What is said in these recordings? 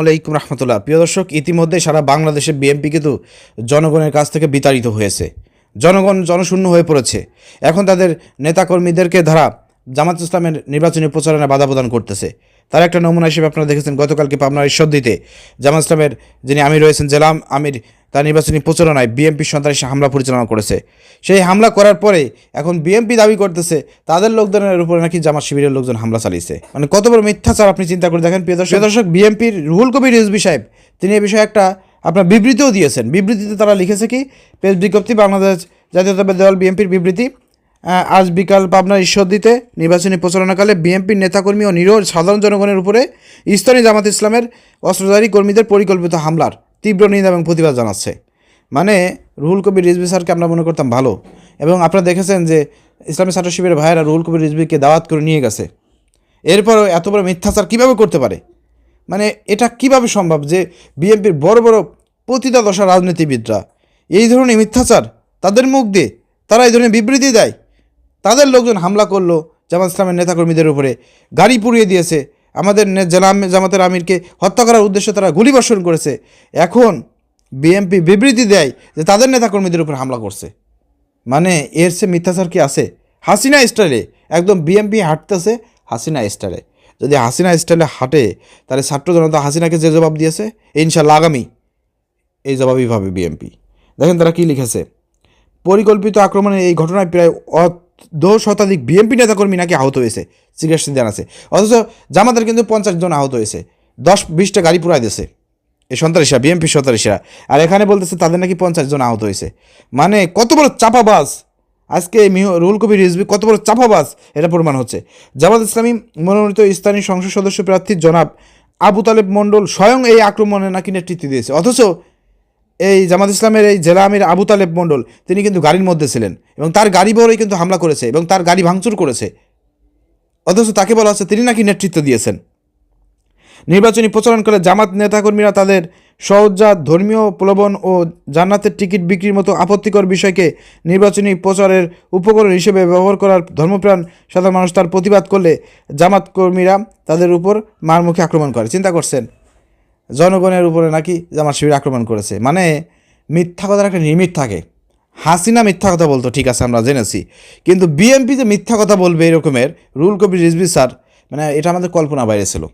আলাইকুম রহমতুল্লাহ। প্রিয় দর্শক, ইতিমধ্যে সারা বাংলাদেশে বিএনপি কিন্তু জনগণের কাছ থেকে বিতাড়িত হয়েছে। জনগণ জনশূন্য হয়ে পড়েছে। এখন তাদের নেতাকর্মীদেরকে ধারা জামাত ইসলামের নির্বাচনী প্রচারণা বাধা প্রদান করতেছে। তার একটা নমুনা হিসেবে আপনারা দেখেছেন, গতকালকে পাবনার ঈশ্বরদীতে জামাত ইসলামের যিনি আমির রয়েছেন, জেলাম আমির তার নির্বাচনী প্রচারণায় বিএনপি সন্ত্রাসী হামলা পরিচালনা করেছে। সেই হামলা করার পরে এখন বিএনপি দাবি করতেছে, তাদের লোকজনের উপরে নাকি জামাত শিবিরের লোকজন হামলা চালিয়েছে। মানে কত বড় মিথ্যাচার আপনি চিন্তা করে দেখেন, প্রিয় দর্শক। দর্শক, বিএনপির রুহুল কবির রিজবি সাহেব, তিনি এ বিষয়ে একটা আপনার বিবৃতিও দিয়েছেন। বিবৃতিতে তারা লিখেছে কি প্রেস বিজ্ঞপ্তি, বাংলাদেশ জাতীয়তাবাদী দল বিএনপির বিবৃতি আজ বিকাল পাবনার ঈশ্বরদীতে নির্বাচনী প্রচারণাকালে বিএনপির নেতাকর্মী ও নিরহ সাধারণ জনগণের উপরে ইস্তানি জামাত ইসলামের অস্ত্রধারী কর্মীদের পরিকল্পিত হামলার তীব্র নিন্দা এবং প্রতিবাদ জানাচ্ছে। মানে রুহুল কবির রিজবি স্যারকে আমরা মনে করতাম ভালো। এবং আপনারা দেখেছেন যে ইসলামী ছাত্র শিবিরের ভাইয়েরা রুহুল কবির রিজভিকে দাওয়াত করে নিয়ে গেছে। এরপরও এত বড় মিথ্যাচার কীভাবে করতে পারে? মানে এটা কীভাবে সম্ভব যে বিএনপির বড় বড় পতিতা দশা রাজনীতিবিদরা এই ধরনের মিথ্যাচার তাদের মুখ দিয়ে, তারা এই ধরনের বিবৃতি দেয়। তাদের লোকজন হামলা করল জামাত ইসলামের নেতাকর্মীদের উপরে, গাড়ি পুড়িয়ে দিয়েছে। আমাদের জেলা জামাতের আমিরকে হত্যা করার উদ্দেশ্যে তারা গুলিবর্ষণ করেছে। এখন বিএনপি বিবৃতি দেয় যে তাদের নেতাকর্মীদের উপর হামলা করছে। মানে এর সে মিথ্যাচার কি আছে? হাসিনা স্টাইলে। একদম বিএমপি হাঁটতেছে হাসিনা স্টাইলে। যদি হাসিনা স্টাইলে হাঁটে, তাহলে ছাত্র জনতা হাসিনাকে যে জবাব দিয়েছে ইনশাল্লাহ আগামী এই জবাবই পাবে বিএমপি দেখেন তারা কী লিখেছে? পরিকল্পিত আক্রমণে এই ঘটনায় প্রায় দশ শতাধিক বিএনপি নেতাকর্মী নাকি আহত হয়েছে সিগারেট জানাচ্ছে অথচ জামাতের কিন্তু পঞ্চাশ জন আহত হয়েছে, দশ বিশটা গাড়ি পুরাই দিয়েছে এই সন্ত্রাসীরা বিএনপি সন্ত্রাসীরা। আর এখানে বলতেছে তাদের নাকি পঞ্চাশ জন আহত হয়েছে। মানে কত বড় চাপাবাজ। আজকে রুহুল কবির রিজভি কত বড় চাপাবাজ এটা প্রমাণ হচ্ছে। জামাত ইসলামী মনোনীত স্থানীয় সংসদ সদস্য প্রার্থী জনাব আবু তালেব মণ্ডল স্বয়ং এই আক্রমণে নাকি নেতৃত্ব দিয়েছে। অথচ এই জামাত ইসলামের এই জেলা আমির আবু তালেব মণ্ডল, তিনি কিন্তু গাড়ির মধ্যে ছিলেন এবং তার গাড়ি বহরেই কিন্তু হামলা করেছে এবং তার গাড়ি ভাঙচুর করেছে। অথচ তাকে বলা হচ্ছে তিনি নাকি নেতৃত্ব দিয়েছেন। নির্বাচনী প্রচারণ প্রচারণকালে জামাত নেতাকর্মীরা তাদের সহজাত ধর্মীয় প্রলোভন ও জান্নাতের টিকিট বিক্রির মতো আপত্তিকর বিষয়কে নির্বাচনী প্রচারের উপকরণ হিসেবে ব্যবহার করার ধর্মপ্রাণ সাধারণ মানুষ তার প্রতিবাদ করলে জামাত কর্মীরা তাদের উপর মারমুখে আক্রমণ করে। চিন্তা করছেন জনগণের উপরে নাকি জামাত শিবির আক্রমণ করেছে। মানে মিথ্যা কথার একটা লিমিট থাকে। হাসিনা মিথ্যা কথা বলতো, ঠিক আছে, আমরা জেনেছি। কিন্তু বিএনপি যে মিথ্যা কথা বলবে এরকমের, রুল কবির রিজভি স্যার মানে এটা আমাদের কল্পনা বাইরে ছিল।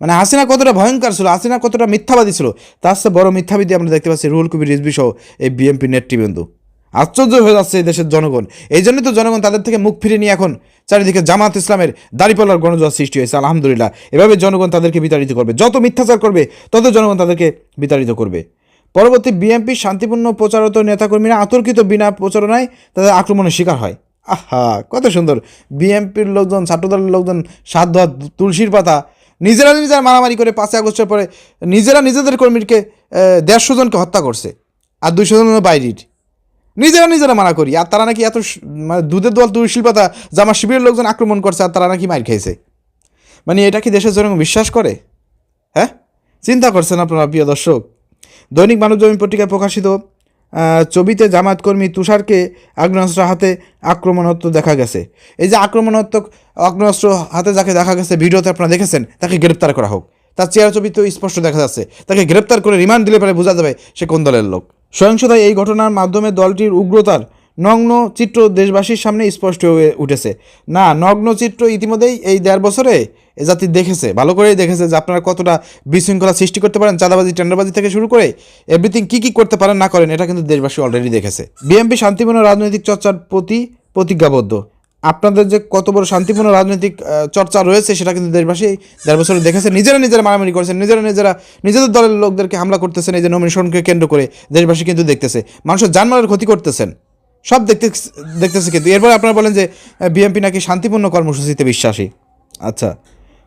মানে হাসিনা কতটা ভয়ঙ্কর ছিল, হাসিনা কতটা মিথ্যাবাদী ছিল, তার সাথে বড় মিথ্যাবাদী আমরা দেখতে পাচ্ছি রুহুল কবির রিজভি সহ এই বিএনপি নেতৃবৃন্দ। আশ্চর্য হয়ে যাচ্ছে এই দেশের জনগণ। এই জন্যই তো জনগণ তাদের থেকে মুখ ফিরে নিয়ে এখন চারিদিকে জামাত ইসলামের দাড়িপাল্লার গণজোয়ার সৃষ্টি হয়েছে, আলহামদুলিল্লাহ। এভাবে জনগণ তাদেরকে বিতাড়িত করবে। যত মিথ্যাচার করবে, তত জনগণ তাদেরকে বিতাড়িত করবে। পরবর্তী বিএনপি শান্তিপূর্ণ প্রচারত নেতাকর্মীরা আতর্কিত বিনা প্রচারণায় তাদের আক্রমণের শিকার হয়। আহা, কত সুন্দর। বিএনপির লোকজন, ছাত্রদলের লোকজন সাত ধোয়া তুলসীর পাতা, নিজেরা নিজেরা মারামারি করে পাঁচই আগস্টের পরে নিজেরা নিজেদের কর্মীকে দেড়শো জনকে হত্যা করছে। আর দুইশো জন হলো বাইরের। নিজেরা নিজেরা মানা করি। আর তারা নাকি এত মানে দুধের দোয়াল তুলসীর পাতা জামা শিবিরের লোকজন আক্রমণ করছে আর তারা নাকি মার খেয়েছে মানে এটা কি দেশের জনগণ বিশ্বাস করে? হ্যাঁ? চিন্তা করছেন আপনারা, প্রিয় দর্শক? দৈনিক মানব জমিন পত্রিকায় প্রকাশিত ছবিতে জামাত কর্মী তুষারকে আগ্নেয়াস্ত্র হাতে আক্রমণাত্মক দেখা গেছে। এই যে আক্রমণাত্মক আগ্নেয়াস্ত্র হাতে যাকে দেখা গেছে, ভিডিওতে আপনারা দেখেছেন, তাকে গ্রেপ্তার করা হোক। তার চেহারা ছবি তো স্পষ্ট দেখা যাচ্ছে। তাকে গ্রেপ্তার করে রিমান্ড দিলে পরে বোঝা যাবে সে কোন দলের লোক। সহিংসতায় এই ঘটনার মাধ্যমে দলটির উগ্রতার নগ্ন চিত্র দেশবাসীর সামনে স্পষ্ট হয়ে উঠেছে। না, নগ্ন চিত্র ইতিমধ্যেই এই দেড় বছরে এ জাতি দেখেছে, ভালো করেই দেখেছে যে আপনারা কতটা বিশৃঙ্খলা সৃষ্টি করতে পারেন, চাঁদাবাজি, টেন্ডারবাজি থেকে শুরু করে এভরিথিং কী কী করতে পারেন, না করেন, এটা কিন্তু দেশবাসী অলরেডি দেখেছে। বিএমপি শান্তিপূর্ণ রাজনৈতিক চর্চার প্রতি প্রতিজ্ঞাবদ্ধ। আপনাদের যে কত বড় শান্তিপূর্ণ রাজনৈতিক চর্চা রয়েছে, সেটা কিন্তু দেশবাসী দেড় বছরে দেখেছে নিজেরা নিজেরা মারামারি করেছেন, নিজেরা নিজেরা নিজেদের দলের লোকদেরকে হামলা করতেছেন, এই যে নমিনেশনকে কেন্দ্র করে দেশবাসী কিন্তু দেখতেছে। মানুষের জানমালের ক্ষতি করতেছেন, সব দেখতে, দেখতেছে কিন্তু। এরপরে আপনারা বলেন যে বিএমপি নাকি শান্তিপূর্ণ কর্মসূচিতে বিশ্বাসী। আচ্ছা।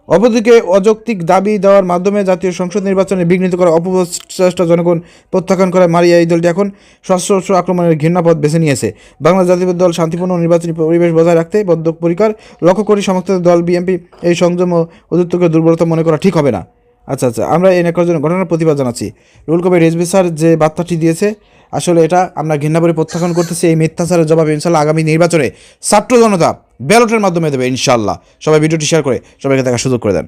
অপরদিকে অযৌক্তিক দাবি দেওয়ার মাধ্যমে জাতীয় সংসদ নির্বাচনে বিঘ্নিত করা অপচেষ্টা জনগণ প্রত্যাখ্যান করে মারিয়া এই দলটি এখন সশস্ত্র আক্রমণের ঘৃণাপথ বেছে নিয়েছে। বাংলা জাতীয় দল শান্তিপূর্ণ নির্বাচনী পরিবেশ বজায় রাখতে বদ্ধপরিকার লক্ষ্য করি সমস্ত দল বিএনপি এই সংযম ও দুর্বলতা মনে করা ঠিক হবে না। আচ্ছা আচ্ছা আমরা এই নেকর জন্য ঘটনার প্রতিবাদ জানাচ্ছি। রুল কবির রেজবি স্যার যে বার্তাটি দিয়েছে আসলে এটা আমরা ঘৃণা করে প্রত্যাখ্যান করতেছি এই মিথ্যাচারের জবাব ইনশাল্লাহ আগামী নির্বাচনে ছাত্র জনতা ব্যালটের মাধ্যমে দেবে ইনশাল্লাহ। সবাই ভিডিওটি শেয়ার করে সবাইকে দেখার সুযোগ করে দেন।